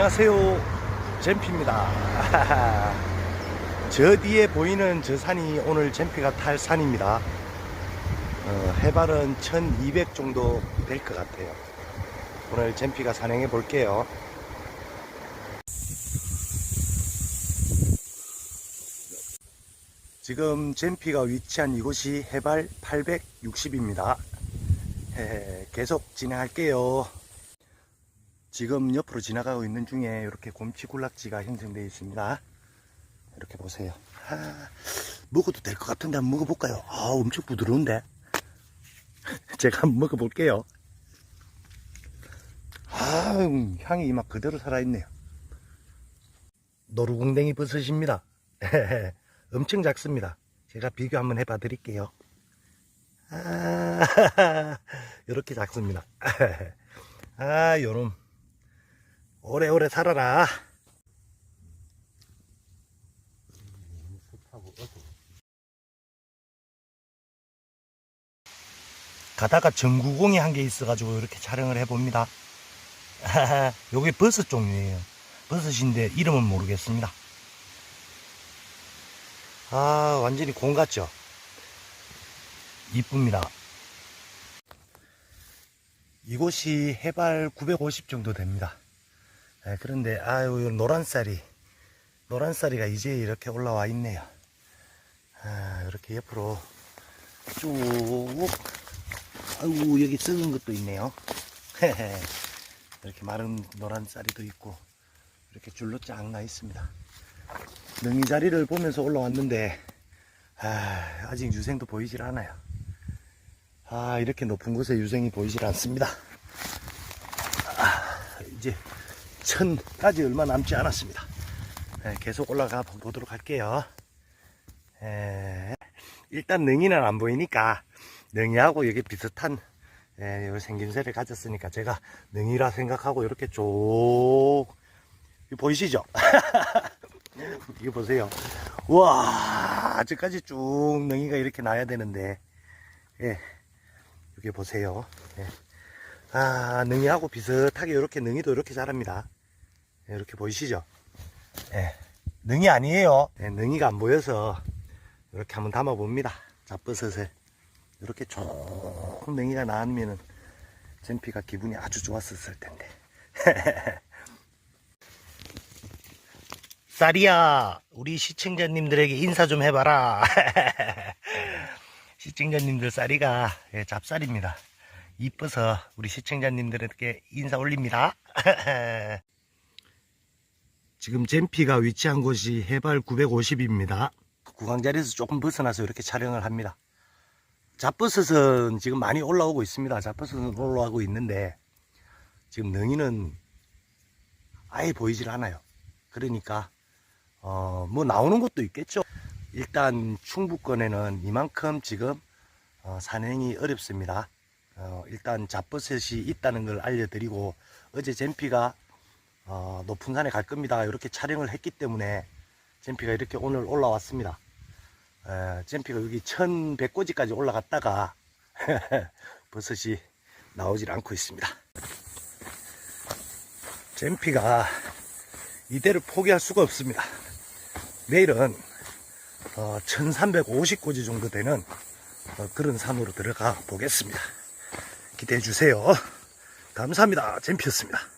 안녕하세요. 잼피입니다. 저 뒤에 보이는 저 산이 오늘 잼피가 탈 산입니다. 어, 해발은 1200 정도 될 것 같아요. 오늘 잼피가 산행해 볼게요. 지금 잼피가 위치한 이곳이 해발 860입니다. 계속 진행할게요 지금 옆으로 지나가고 있는 중에 이렇게 곰치 군락지가 형성되어 있습니다. 이렇게 보세요. 아, 먹어도 될 것 같은데 한번 먹어볼까요? 아, 엄청 부드러운데. 제가 한번 먹어볼게요. 아, 음, 향이 막 그대로 살아있네요. 노루궁뎅이 버섯입니다. 엄청 작습니다. 제가 비교 한번 해봐 드릴게요. 아, 이렇게 작습니다. 아, 요놈. 오래오래 살아라. 가다가 전구공이 한 개 있어가지고 이렇게 촬영을 해봅니다. 요게 버섯 종류예요. 버섯인데 이름은 모르겠습니다. 아, 완전히 공 같죠? 이쁩니다. 이곳이 해발 950 정도 됩니다. 예, 그런데 아유 노란쌀이 노란쌀이가 이제 이렇게 올라와 있네요. 아, 이렇게 옆으로 쭉 아이고 여기 썩은 것도 있네요. 이렇게 마른 노란쌀이도 있고 이렇게 줄로 쫙 나 있습니다. 능이 자리를 보면서 올라왔는데 아, 아직 유생도 보이질 않아요. 아 이렇게 높은 곳에 유생이 보이질 않습니다. 아, 이제 천까지 얼마 남지 않았습니다. 네, 계속 올라가 보도록 할게요. 에, 일단 능이는 안 보이니까 능이하고 여기 비슷한 에, 요 생김새를 가졌으니까 제가 능이라 생각하고 이렇게 쭉 보이시죠? 이거 보세요. 와 아직까지 쭉 능이가 이렇게 나야 되는데 예, 여기 보세요. 예. 아 능이하고 비슷하게 이렇게 능이도 이렇게 자랍니다. 예, 이렇게 보이시죠? 예, 능이 아니에요. 예, 능이가 안 보여서 이렇게 한번 담아 봅니다. 잡버섯을 이렇게 조금 능이가 나왔면은 잼피가 기분이 아주 좋았었을 텐데. 쌀이야, 우리 시청자님들에게 인사 좀 해봐라. 시청자님들 쌀이가 예, 잡쌀입니다. 이뻐서 우리 시청자님들에게 인사 올립니다. 지금 잼피가 위치한 곳이 해발 950입니다. 구강자리에서 조금 벗어나서 이렇게 촬영을 합니다. 잡버섯은 지금 많이 올라오고 있습니다. 잡버섯은 올라오고 있는데 지금 능이는 아예 보이질 않아요. 그러니까 어, 뭐 나오는 것도 있겠죠. 일단 충북권에는 이만큼 지금 어, 산행이 어렵습니다. 어, 일단 잡버섯이 있다는 걸 알려드리고 어제 잼피가 어, 높은 산에 갈 겁니다. 이렇게 촬영을 했기 때문에 잼피가 이렇게 오늘 올라왔습니다. 에, 잼피가 여기 1100고지까지 올라갔다가 버섯이 나오질 않고 있습니다. 잼피가 이대를 포기할 수가 없습니다. 내일은 어, 1350고지 정도 되는 어, 그런 산으로 들어가 보겠습니다. 기대해 주세요. 감사합니다. 잼피였습니다.